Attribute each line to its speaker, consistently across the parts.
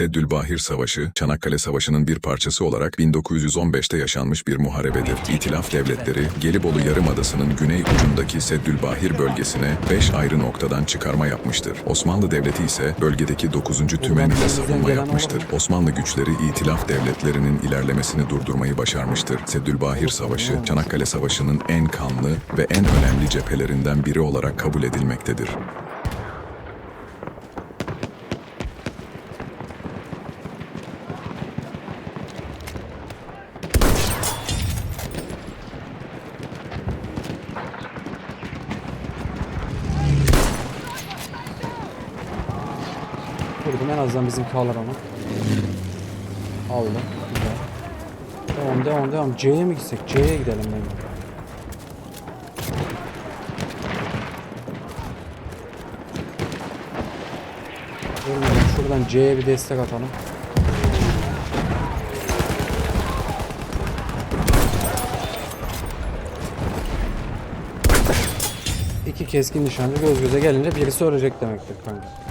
Speaker 1: Seddülbahir Savaşı, Çanakkale Savaşı'nın bir parçası olarak 1915'te yaşanmış bir muharebedir. İtilaf devletleri, Gelibolu Yarımadası'nın güney ucundaki Seddülbahir bölgesine 5 ayrı noktadan çıkarma yapmıştır. Osmanlı Devleti ise bölgedeki 9. tümen ile savunma yapmıştır. Osmanlı güçleri İtilaf devletlerinin ilerlemesini durdurmayı başarmıştır. Seddülbahir Savaşı, Çanakkale Savaşı'nın en kanlı ve en önemli cephelerinden biri olarak kabul edilmektedir.
Speaker 2: Azından bizimki alır onu. Aldım. Güzel. Devam devam devam. C'ye mi gitsek? C'ye gidelim bence. Ölmedim. Şuradan C'ye bir destek atalım. İki keskin nişancı göz göze gelince birisi ölecek demektir kanka.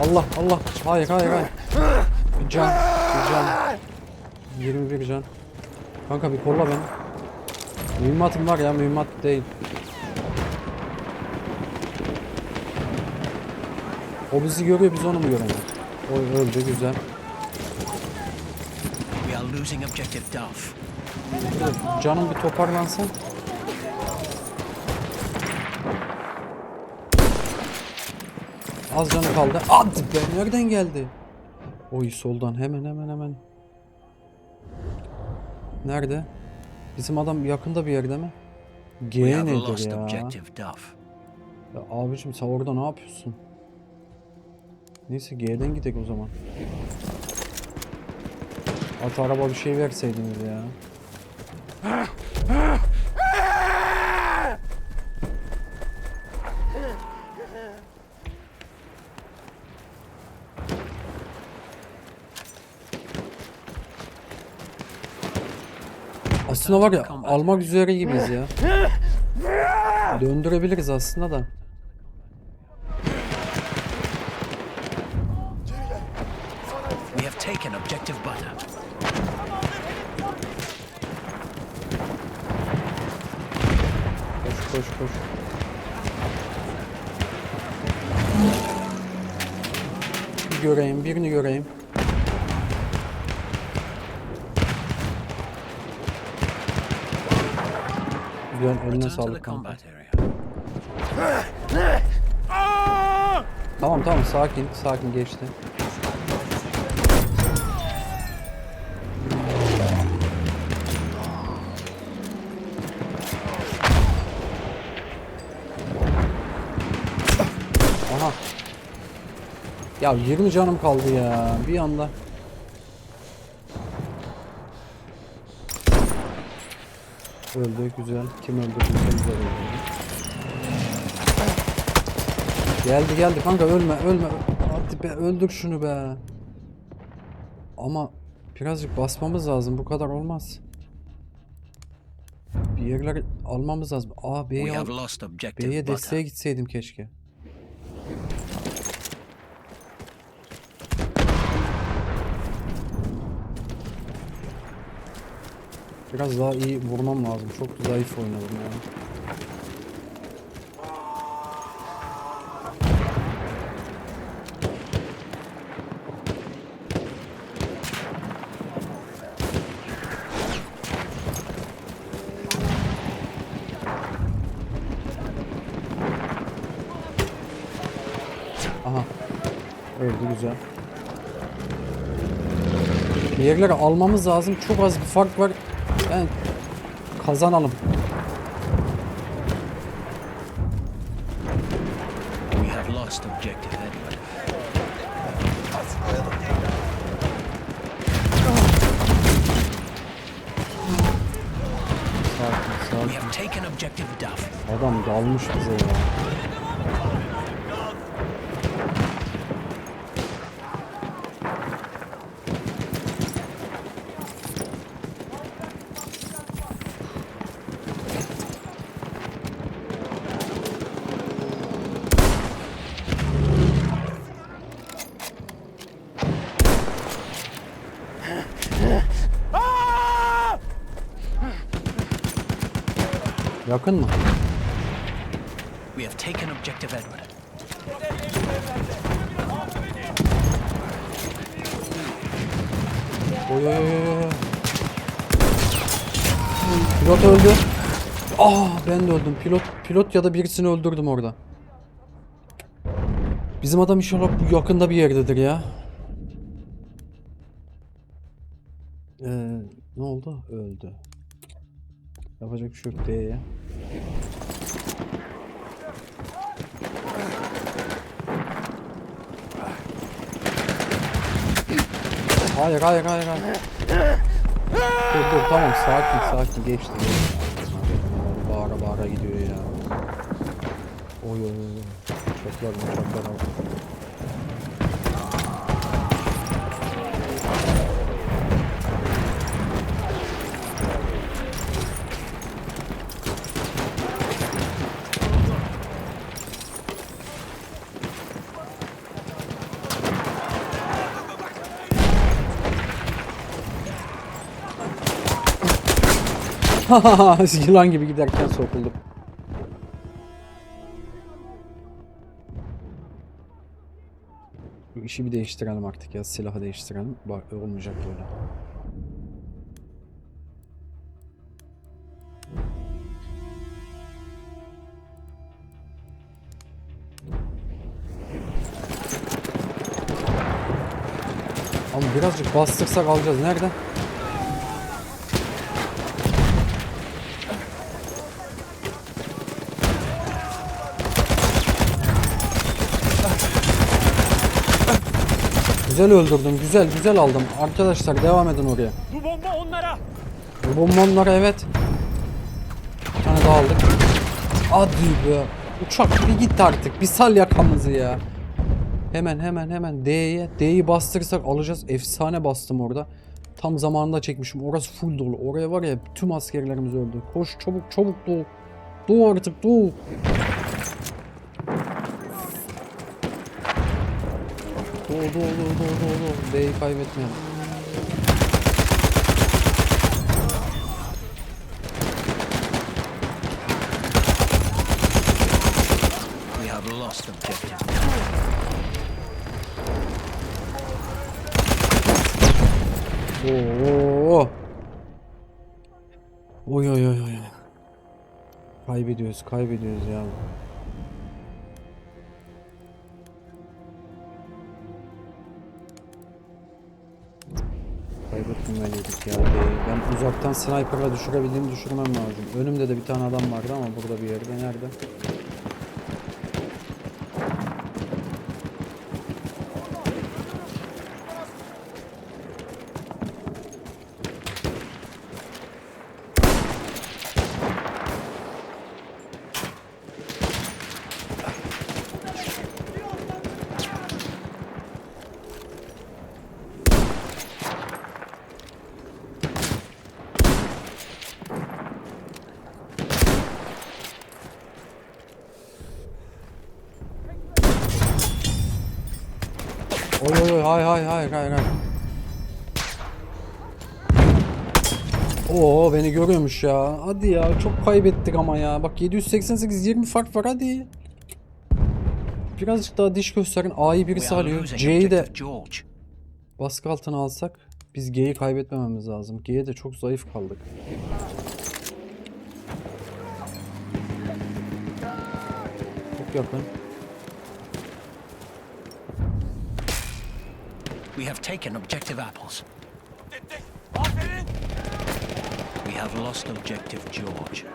Speaker 2: Allah Allah. Hayır hayır hayır. Bir can. Bir can. 21 can. Kanka bir kolla beni. Mühimmatım var ya mühimmat değil. O bizi görüyor biz onu mu göremiyoruz? O öldü güzel. Canım bir toparlansın. Az canı kaldı. Hadi be nereden geldi? Oy soldan hemen hemen hemen. Nerede? Bizim adam yakında bir yerde mi? G nedir ya? ya? Abicim sen orada ne yapıyorsun? Neyse G'den gidelim o zaman. At araba bir şey verseydiniz ya. Aslında var ya almak üzere gibiyiz ya. Döndürebiliriz aslında da.
Speaker 3: We have taken objective Butter.
Speaker 2: Koş koş koş. Bir göreyim, birini göreyim. Güzel, eline sağlık kanka. Tamam tamam sakin, sakin geçti. Aha. Ya 20 canım kaldı ya bir anda. Öldü güzel. Kim öldü? Kim güzel öldü. Geldi geldi kanka ölme ölme. Hadi be öldür şunu be. Ama birazcık basmamız lazım bu kadar olmaz. Bir yerleri almamız lazım. Aa B'ye al. B'ye desteğe gitseydim keşke. Biraz daha iyi vurmam lazım. Çok zayıf oynadım yani. Aha. Öldü güzel. Yerleri almamız lazım. Çok az bir fark var.
Speaker 3: Duff.
Speaker 2: Adam dalmış bize ya. Yakın mı?
Speaker 3: We have taken objective Edward.
Speaker 2: Oy oy oy oy. Pilot öldü. Ah ben de öldüm. Pilot pilot ya da birisini öldürdüm orada. Bizim adam inşallah bu yakında bir yerdedir ya. Ee, ne oldu? Öldü. Yapacak bir şey yok diye ya. Hayır hayır hayır hayır. Dur dur tamam sakin sakin geçti. Bağıra bağıra gidiyor ya. Oy oy oy. oy. Uçaklar uçaklar abi. Yılan gibi giderken sokuldum. Bu işi bir değiştirelim artık ya. Silahı değiştirelim. Bak olmayacak böyle. Ama birazcık bastırsak alacağız. Nereden? Güzel öldürdüm. Güzel güzel aldım. Arkadaşlar devam edin oraya.
Speaker 4: Bu bomba onlara.
Speaker 2: Bu bonbonlar evet. Bir tane daha aldık. Hadi be. Uçak bir git artık. Bir sal yakamızı ya. Hemen hemen hemen D'ye. D'yi bastırırsak alacağız. Efsane bastım orada. Tam zamanında çekmişim. Orası full dolu. Oraya var ya tüm askerlerimiz öldü. Koş çabuk çabuk doğu. Doğu artık doğu. Doğu doğu doğu doğu doğu. D'yi kaybetmeyelim.
Speaker 3: We have lost objective.
Speaker 2: Oo. Oy oy oy oy. Kaybediyoruz, kaybediyoruz ya. Kaybetmemeliydik ya. Ben uzaktan sniper'la düşürebildiğimi düşürmem lazım. Önümde de bir tane adam vardı ama burada bir yerde. Nerede? Oy oy oy hay hay hay hay hay. Oo beni görüyormuş ya. Hadi ya çok kaybettik ama ya. Bak 788 20 fark var hadi. Birazcık daha diş gösterin. A'yı birisi alıyor. C'yi de baskı altına alsak biz G'yi kaybetmememiz lazım. G'ye de çok zayıf kaldık. Çok yakın.
Speaker 3: We have taken objective apples. We have lost objective George.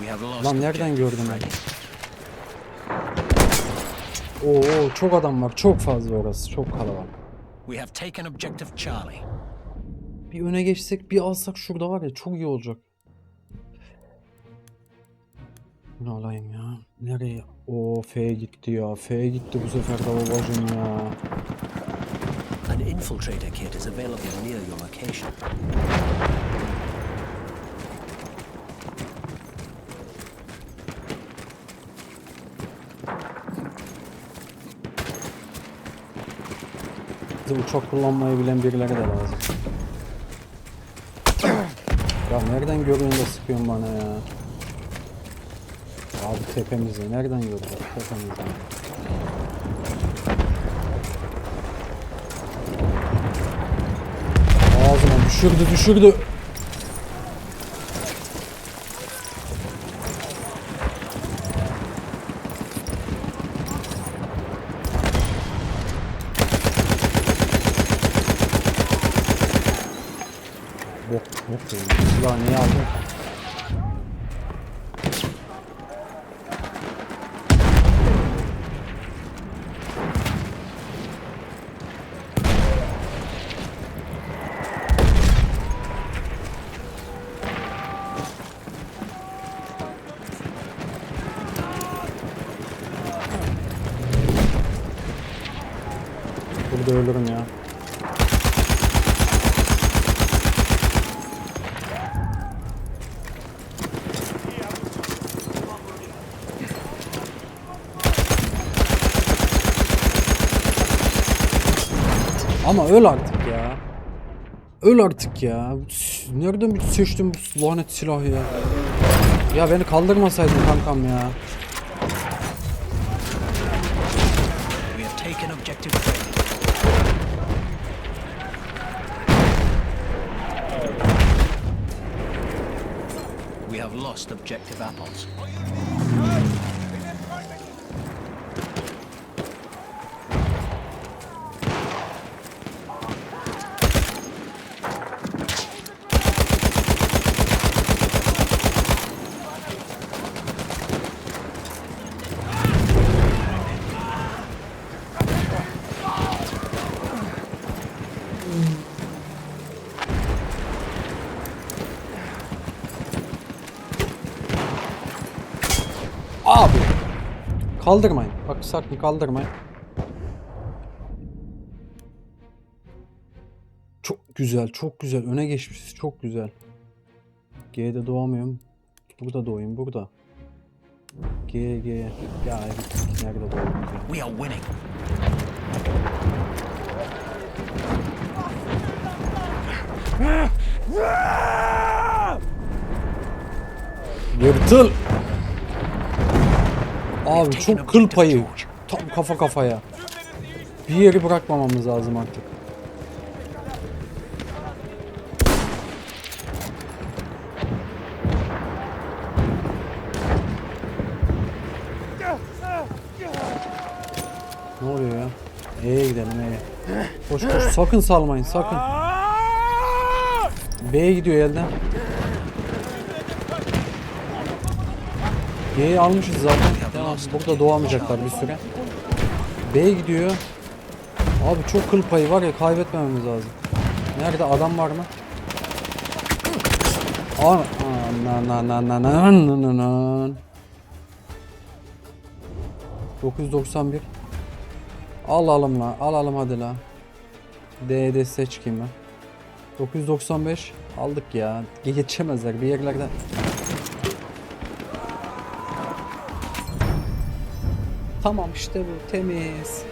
Speaker 3: We have lost
Speaker 2: Lan nereden gördüm ben? Oo çok adam var. Çok fazla orası. Çok kalabalık.
Speaker 3: We have taken objective Charlie.
Speaker 2: Bir öne geçsek bir alsak şurada var ya çok iyi olacak. Bunu alayım ya. Nereye? O F gitti ya. F gitti bu sefer de babacım ya.
Speaker 3: An infiltrator kit is available near your location.
Speaker 2: Bize uçak kullanmayı bilen birileri de lazım. Ya nereden görüyorsun da sıkıyorsun bana ya? Abi tepemizde. Nereden gördün? Tepemizde. Ağzıma düşürdü düşürdü. Ölürüm ya. Ama öl artık ya. Öl artık ya. Nereden bir seçtim bu lanet silahı ya? Ya beni kaldırmasaydın kankam ya.
Speaker 3: We have lost objective apples.
Speaker 2: Abi. Kaldırmayın. Bak sakın kaldırmayın. Çok güzel, çok güzel. Öne geçmişiz. Çok güzel. G'de doğamıyorum. Burada doğayım, burada. G, G. Ya evet, nerede doğayım?
Speaker 3: We are winning.
Speaker 2: Yırtıl. Abi çok kıl payı. Tam kafa kafaya. Bir yeri bırakmamamız lazım artık. Ne oluyor ya? E'ye gidelim E'ye. Koş koş sakın salmayın sakın. B'ye gidiyor elden. G'yi almışız zaten. Tamam, burada doğamayacaklar bir süre. B'ye gidiyor. Abi çok kıl payı var ya kaybetmememiz lazım. Nerede adam var mı? Ana na na na na na na na. 991 Alalım la alalım hadi la D desteğe çıkayım ben 995 aldık ya geçemezler bir yerlerde Tamam işte bu temiz